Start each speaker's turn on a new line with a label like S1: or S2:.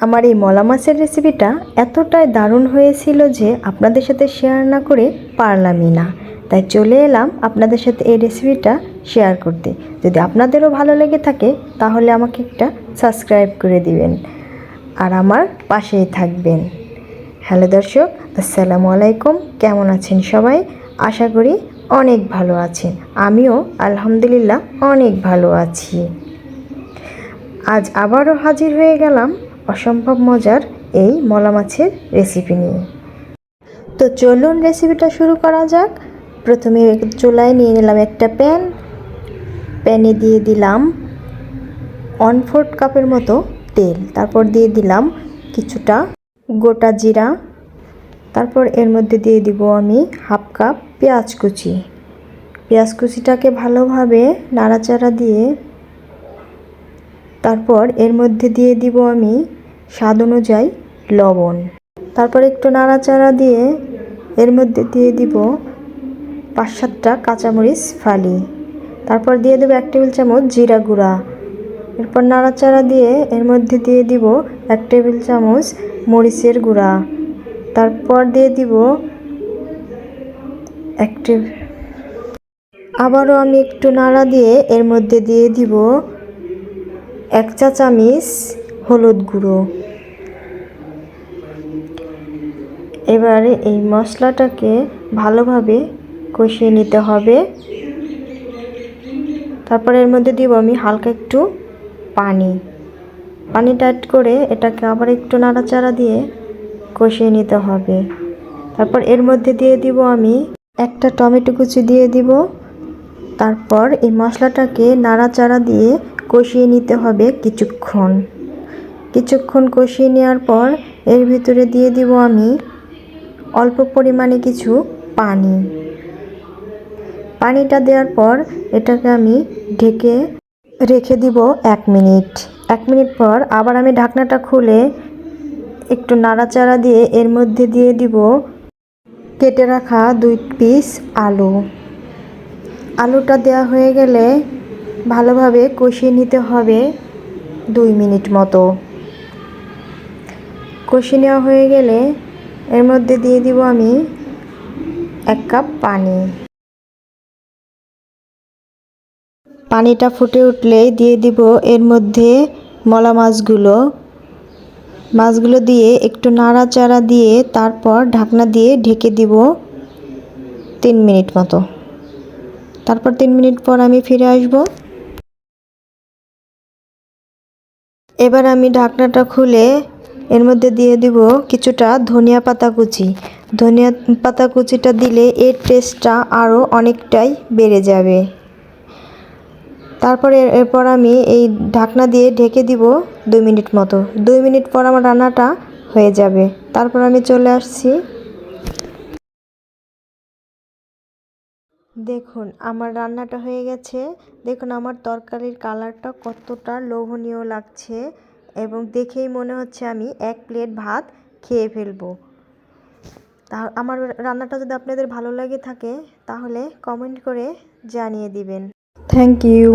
S1: আমার এই মলা মাছের রেসিপিটা এতটাই দারুণ হয়েছিল যে আপনাদের সাথে শেয়ার না করে পারলামই না। তাই চলে এলাম আপনাদের সাথে এই রেসিপিটা শেয়ার করতে। যদি আপনাদেরও ভালো লেগে থাকে, তাহলে আমাকে একটা সাবস্ক্রাইব করে দিবেন। আর আমার পাশেই থাকবেন। হ্যালো দর্শক, আসসালামু আলাইকুম। কেমন আছেন সবাই? আশা করি অনেক ভালো আছেন। আমিও আলহামদুলিল্লাহ অনেক ভালো আছি। আজ আবারও হাজির হয়ে গেলাম অসম্ভব মজার এই মলা মাছের রেসিপি নিয়ে। তো চলুন রেসিপিটা শুরু করা যাক। প্রথমে চুলায় নিয়ে নিলাম একটা প্যান প্যানে দিয়ে দিলাম ওয়ান ফোর্থ কাপের মতো তেল। তারপর দিয়ে দিলাম কিছুটা গোটা জিরা। তারপর এর মধ্যে দিয়ে দিব আমি হাফ কাপ পেঁয়াজ কুচি। পেঁয়াজ কুচিটাকে ভালোভাবে নাড়াচাড়া দিয়ে তারপর এর মধ্যে দিয়ে দিব আমি স্বাদ অনুযায়ী লবণ। তারপর একটু নাড়াচাড়া দিয়ে এর মধ্যে দিয়ে দিব পাঁচ সাতটা কাঁচামরিচ ফালি। তারপর দিয়ে দেবো এক টেবিল চামচ জিরা গুঁড়া। এরপর নাড়াচাড়া দিয়ে এর মধ্যে দিয়ে দিব এক টেবিল চামচ মরিচের গুঁড়া। তারপর দিয়ে দিব এক আবারও আমি একটু নাড়া দিয়ে এর মধ্যে দিয়ে দিব এক চা চামিচ হলুদ গুঁড়ো। এবারে এই মশলাটাকে ভালোভাবে কষিয়ে নিতে হবে। তারপরে এর মধ্যে দিব আমি হালকা একটু পানি। পানিটা অ্যাড করে এটাকে আবার একটু নাড়াচাড়া দিয়ে কষিয়ে নিতে হবে। তারপর এর মধ্যে দিয়ে দিব আমি একটা টমেটো কুচি দিয়ে দিব। তারপর এই মশলাটাকে নাড়াচাড়া দিয়ে কষিয়ে নিতে হবে কিছুক্ষণ। কিছুক্ষণ কষিয়ে নেওয়ার পর এর ভিতরে দিয়ে দিব আমি অল্প পরিমাণে কিছু পানি। পানিটা দেওয়ার পর এটাকে আমি ঢেকে রেখে দিব এক মিনিট। এক মিনিট পর আবার আমি ঢাকনাটা খুলে একটু নাড়াচাড়া দিয়ে এর মধ্যে দিয়ে দিব কেটে রাখা দুই পিস আলু। আলুটা দেওয়া হয়ে গেলে ভালোভাবে কষিয়ে নিতে হবে দুই মিনিট মতো। কষিয়ে নেওয়া হয়ে গেলে এর মধ্যে দিয়ে দিব আমি এক কাপ পানি। পানিটা ফুটে উঠলে দিয়ে দিব এর মধ্যে মলা মাছগুলো। মাছগুলো দিয়ে একটু নাড়াচাড়া দিয়ে তারপর ঢাকনা দিয়ে ঢেকে দিব তিন মিনিট মতো। তারপর তিন মিনিট পর আমি ফিরে আসব। এবার আমি ঢাকনাটা খুলে এর মধ্যে দিয়ে দিব কিছুটা ধনিয়া পাতা কুচি। ধনিয়া পাতা কুচিটা দিলে এর টেস্টটা আরও অনেকটাই বেড়ে যাবে। তারপরে এরপর আমি এই ঢাকনা দিয়ে ঢেকে দিব দুই মিনিট মতো। দুই মিনিট পর আমার রান্নাটা হয়ে যাবে। তারপর আমি চলে আসছি। দেখুন, আমার রান্নাটা হয়ে গেছে। দেখুন, আমার তরকারির কালারটা কতটা লোভনীয় লাগছে। এবং দেখেই মনে হচ্ছে আমি এক প্লেট ভাত খেয়ে ফেলব। তা আমার রান্নাটা যদি আপনাদের ভালো লাগে থাকে, তাহলে কমেন্ট করে জানিয়ে দিবেন। Thank you